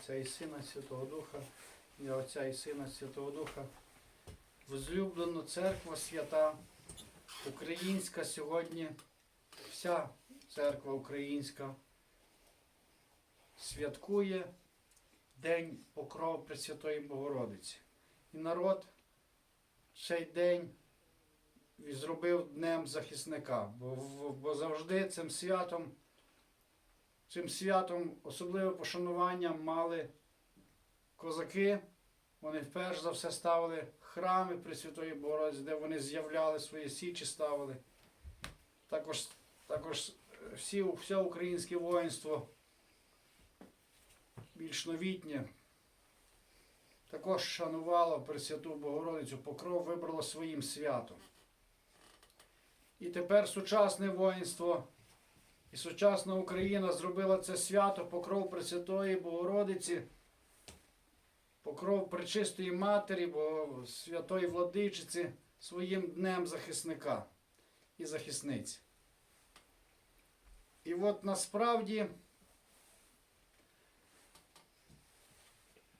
Отця і Сина Святого Духа, ім'я Отця і Сина Святого Духа. Возлюблена церква свята, українська сьогодні, вся церква українська святкує День Покров Пресвятої Богородиці. І народ цей день і зробив Днем захисника, бо, бо завжди цим святом, цим святом особливе пошанування мали козаки. Вони перш за все ставили храми Пресвятої Богородиці, де вони з'являли свої січі ставили. Також, також е, всі, все українське воїнство більш новітнє також шанувало Пресвяту Богородицю, покров вибрало своїм святом. І тепер сучасне воїнство і сучасна Україна зробила це свято покров Пресвятої Богородиці, покров Пречистої Матері, бо Святої Владичиці своїм днем захисника і захисниці. І от насправді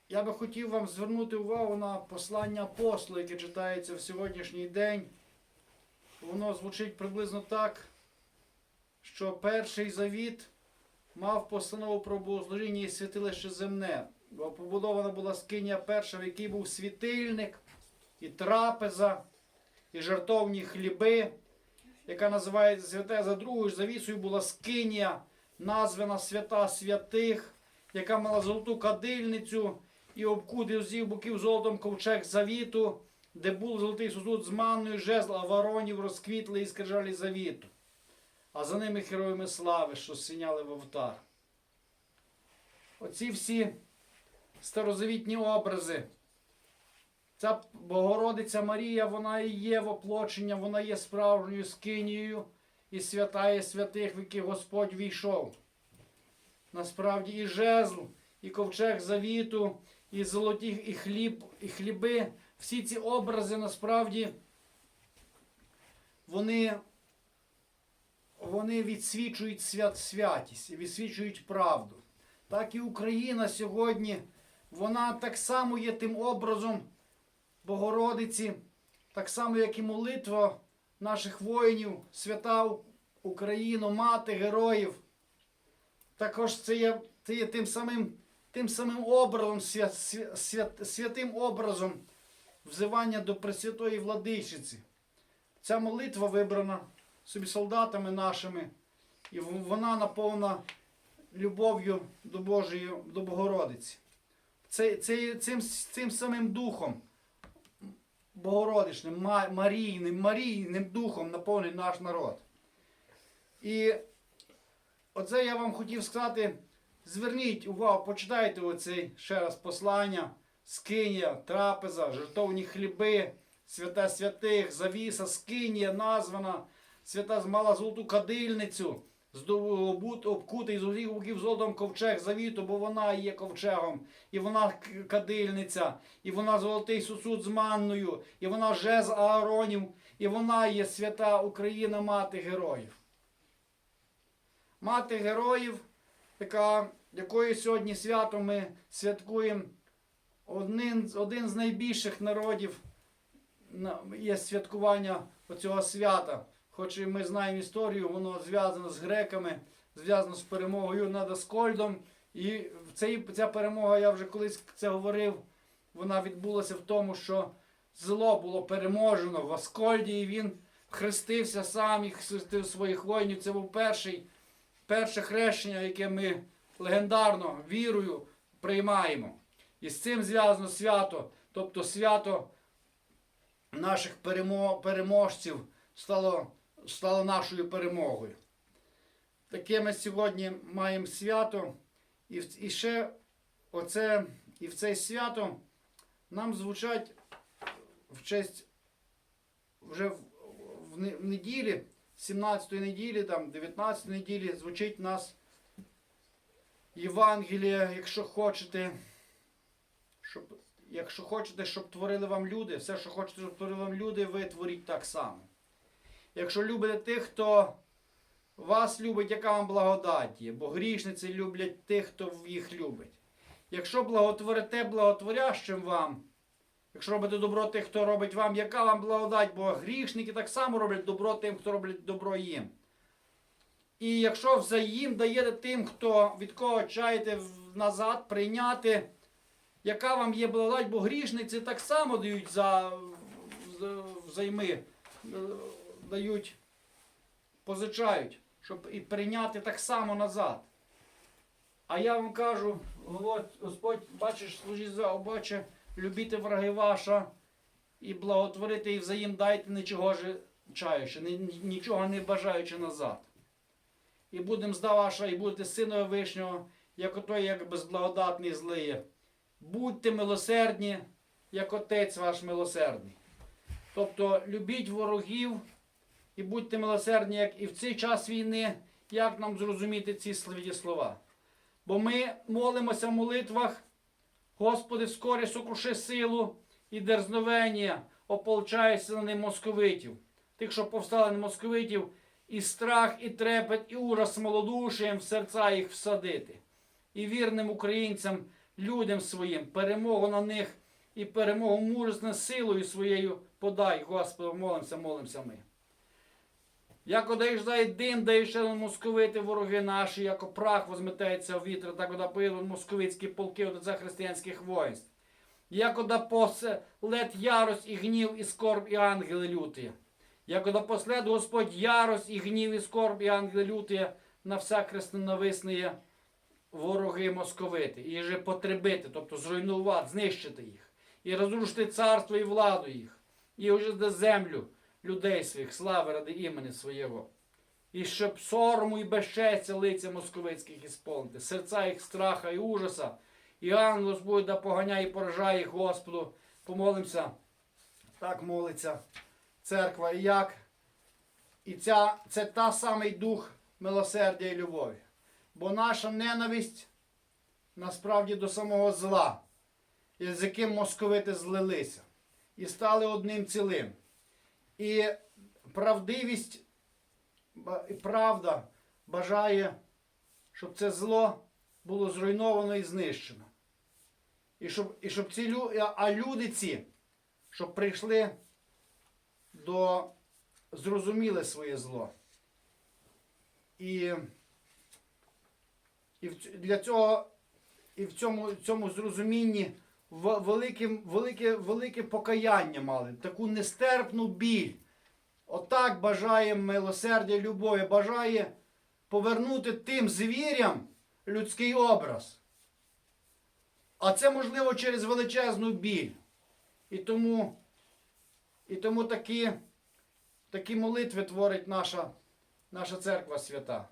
я би хотів вам звернути увагу на послання апостола, яке читається в сьогоднішній день. Воно звучить приблизно так, що перший завіт мав постанову про богослужіння і святилище земне. Бо побудована була скиня перша, в якій був світильник, і трапеза, і жартовні хліби, яка називається святе за другою ж завісою була скиня, названа свята святих, яка мала золоту кадильницю і обкутий з боків золотом ковчег завіту, де був золотий сосуд з манною жезл, а воронів розквітли і скрижалі завіту. А за ними героями слави, що синяли в автар. Оці всі старозавітні образи. Ця Богородиця Марія, вона і є воплочення, вона є справжньою скинією і святає святих, в яких Господь війшов. Насправді і жезл, і ковчег завіту, і золоті, і хліб, і хліби. Всі ці образи насправді вони, вони відсвічують свят, святість і відсвічують правду. Так і Україна сьогодні, вона так само є тим образом Богородиці, так само, як і молитва наших воїнів, свята Україну, мати героїв. Також це є, це є тим самим, тим самим образом, свят, свят, свят, святим образом взивання до Пресвятої Владичиці. Ця молитва вибрана собі солдатами нашими, і вона наповнена любов'ю до Божої, до Богородиці. Це, цим, цим самим духом Богородичним, Марійним, Марійним духом наповнений наш народ. І оце я вам хотів сказати. Зверніть увагу, почитайте оцей ще раз послання, скинія, трапеза, жертовні хліби, свята святих, завіса, скинія названа, свята мала золоту кадильницю, обкутий з усіх боків золотом ковчег завіту, бо вона є ковчегом, і вона кадильниця, і вона золотий сосуд з манною, і вона жез Ааронів, і вона є свята Україна, мати героїв. Мати героїв, яка, якою сьогодні свято ми святкуємо один, один з найбільших народів є святкування оцього свята. Хоч і ми знаємо історію, воно зв'язано з греками, зв'язано з перемогою над Аскольдом. І цей, ця перемога, я вже колись це говорив, вона відбулася в тому, що зло було переможено в Аскольді, і він хрестився сам і хрестив своїх воїнів. Це був перший, перше хрещення, яке ми легендарно вірою приймаємо. І з цим зв'язано свято, тобто свято наших перемо- переможців стало, стало нашою перемогою. Таке ми сьогодні маємо свято, і, і ще оце, і в це свято нам звучать в честь вже в, в, в неділі, 17-ї неділі, там, 19-ї неділі звучить нас Євангеліє, якщо хочете, щоб, якщо хочете, щоб творили вам люди, все, що хочете, щоб творили вам люди, ви творіть так само. Якщо любите тих, хто вас любить, яка вам благодать є, бо грішниці люблять тих, хто їх любить. якщо благотворите благотворящим вам, якщо робите добро тих, хто робить вам, яка вам благодать, бо грішники так само роблять добро тим, хто робить добро їм. І якщо взаєм даєте тим, хто від кого чаєте назад прийняти, яка вам є благодать, бо грішниці так само дають за взайми, е, дають, позичають, щоб і прийняти так само назад. А я вам кажу, Господь, бачиш, служіть за обаче, любіте враги ваша і благотворити і взаєм дайте нічого ж чаючи, ні- ні- нічого не бажаючи назад. І будемо зда ваша, і будете синові вишнього, як отой, як безблагодатний злиє. Будьте милосердні, як отець ваш милосердний. Тобто любіть ворогів і будьте милосердні, як і в цей час війни, як нам зрозуміти ці святі слова. Бо ми молимося в молитвах, Господи, вскорі сокруши силу і дерзновення, ополчайся на ним московитів. Тих, що повстали на московитів, і страх, і трепет, і ураз малодушієм в серця їх всадити. І вірним українцям, людям своїм, перемогу на них і перемогу мужесно силою своєю подай, Господи, молимося, молимося ми. Як одаєш дим, даєш ще московити вороги наші, як прах возметається в вітер, так ода поїли московицькі полки от за християнських воїнств. Як ода посе лед ярость і гнів, і скорб, і ангели люті. Як ода послед Господь ярость і гнів, і скорб, і ангели люті на вся хрестонависні вороги московити. І же потребити, тобто зруйнувати, знищити їх. І розрушити царство і владу їх. І ожити землю людей своїх, слави ради імені свого. І щоб сорому і безчестя лиця московицьких ісполнити, серця їх страха і ужаса, і ангел Господь да поганяє і поражає їх Господу. Помолимося. Так молиться церква. І як? І ця, це та самий дух милосердя і любові. Бо наша ненависть насправді до самого зла, з яким московити злилися, і стали одним цілим. І правдивість і правда бажає, щоб це зло було зруйновано і знищено. І щоб, і щоб ці лю, а- люди ці, щоб прийшли до зрозуміли своє зло. І, і в для цього, і в цьому, цьому зрозумінні в- велике, велике, велике покаяння мали, таку нестерпну біль. Отак бажає милосердя любові, бажає повернути тим звірям людський образ. А це можливо через величезну біль. І тому, і тому такі, такі молитви творить наша, наша церква свята.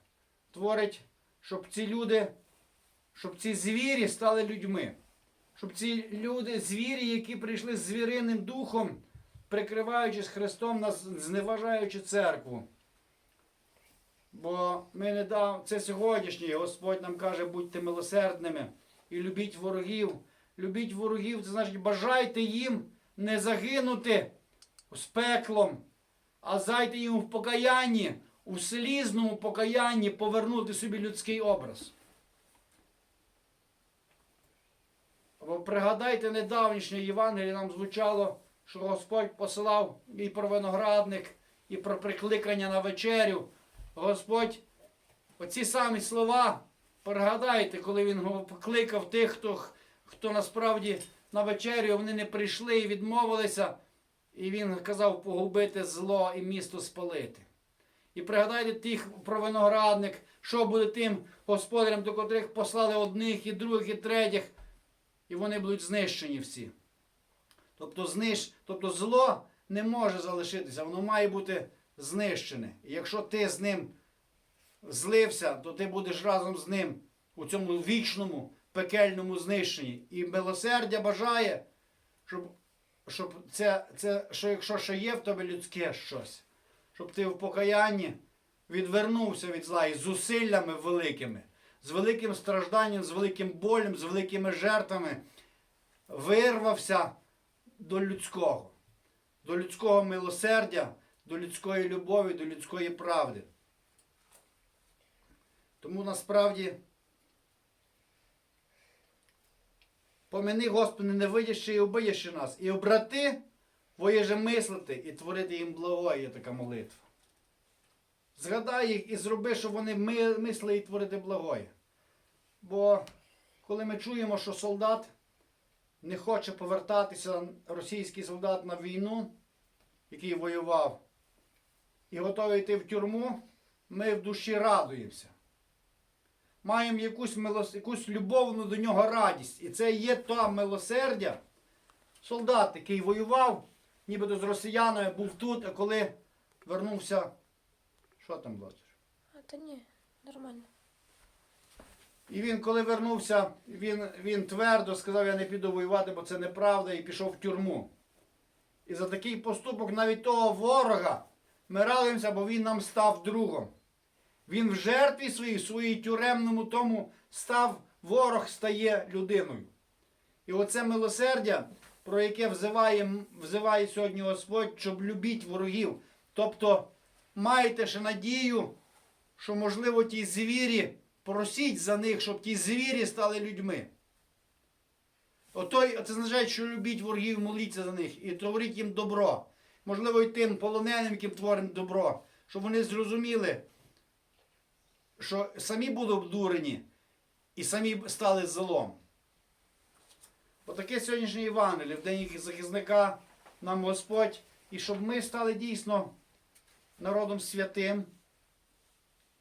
Творить, щоб ці люди, щоб ці звірі стали людьми. Щоб ці люди, звірі, які прийшли з звіриним духом, прикриваючись Христом, нас зневажаючи церкву. Бо ми не дав, це сьогоднішній, Господь нам каже, будьте милосердними і любіть ворогів. Любіть ворогів, це значить бажайте їм не загинути з пеклом, а зайте їм в покаянні, у слізному покаянні повернути собі людський образ. Пригадайте недавнішнє Євангеліє нам звучало, що Господь посилав і про виноградник, і про прикликання на вечерю. Господь, оці самі слова, пригадайте, коли він покликав тих, хто, хто насправді на вечерю вони не прийшли і відмовилися, і він казав погубити зло і місто спалити. І пригадайте тих про виноградник, що буде тим господарям, до котрих послали одних і других, і третіх, і вони будуть знищені всі. Тобто, знищ... тобто зло не може залишитися, воно має бути знищене. І якщо ти з ним злився, то ти будеш разом з ним у цьому вічному пекельному знищенні. І милосердя бажає, щоб, щоб це, це, що якщо ще є в тебе людське щось, щоб ти в покаянні відвернувся від зла і зусиллями великими, з великим стражданням, з великим болем, з великими жертвами вирвався до людського, до людського милосердя, до людської любові, до людської правди. Тому насправді Помини, Господи, не видящи і убиєш нас. І обрати, воєже мислити і творити їм благое, є така молитва. Згадай їх і зроби, щоб вони ми- мислили і творити благое. Бо коли ми чуємо, що солдат не хоче повертатися, російський солдат на війну, який воював, і готовий йти в тюрму, ми в душі радуємося. Маємо якусь, милос... якусь любовну до нього радість. І це є та милосердя. Солдат, який воював, нібито з росіянами, був тут, а коли вернувся. Що там, Владиш? А та ні, нормально. І він, коли вернувся, він, він твердо сказав, я не піду воювати, бо це неправда, і пішов в тюрму. І за такий поступок навіть того ворога ми радуємося, бо він нам став другом. Він в жертві своїй, в своїй тюремному тому став, ворог стає людиною. І оце милосердя, про яке взиває, взиває сьогодні Господь, щоб любіть ворогів. Тобто маєте ще надію, що, можливо, ті звірі, просіть за них, щоб ті звірі стали людьми. Ото це означає, що любіть ворогів, моліться за них і творіть їм добро. Можливо, і тим полоненим, яким творимо добро, щоб вони зрозуміли, що самі були обдурені і самі стали злом. Отаке сьогоднішнє Євангеліє, в день захисника нам Господь, і щоб ми стали дійсно народом святим,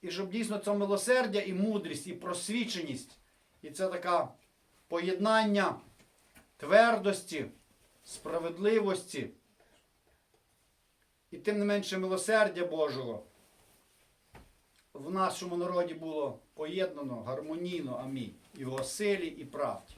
і щоб дійсно це милосердя і мудрість, і просвіченість, і це таке поєднання твердості, справедливості, і тим не менше милосердя Божого в нашому народі було поєднано гармонійно, амінь, і його силі і правді.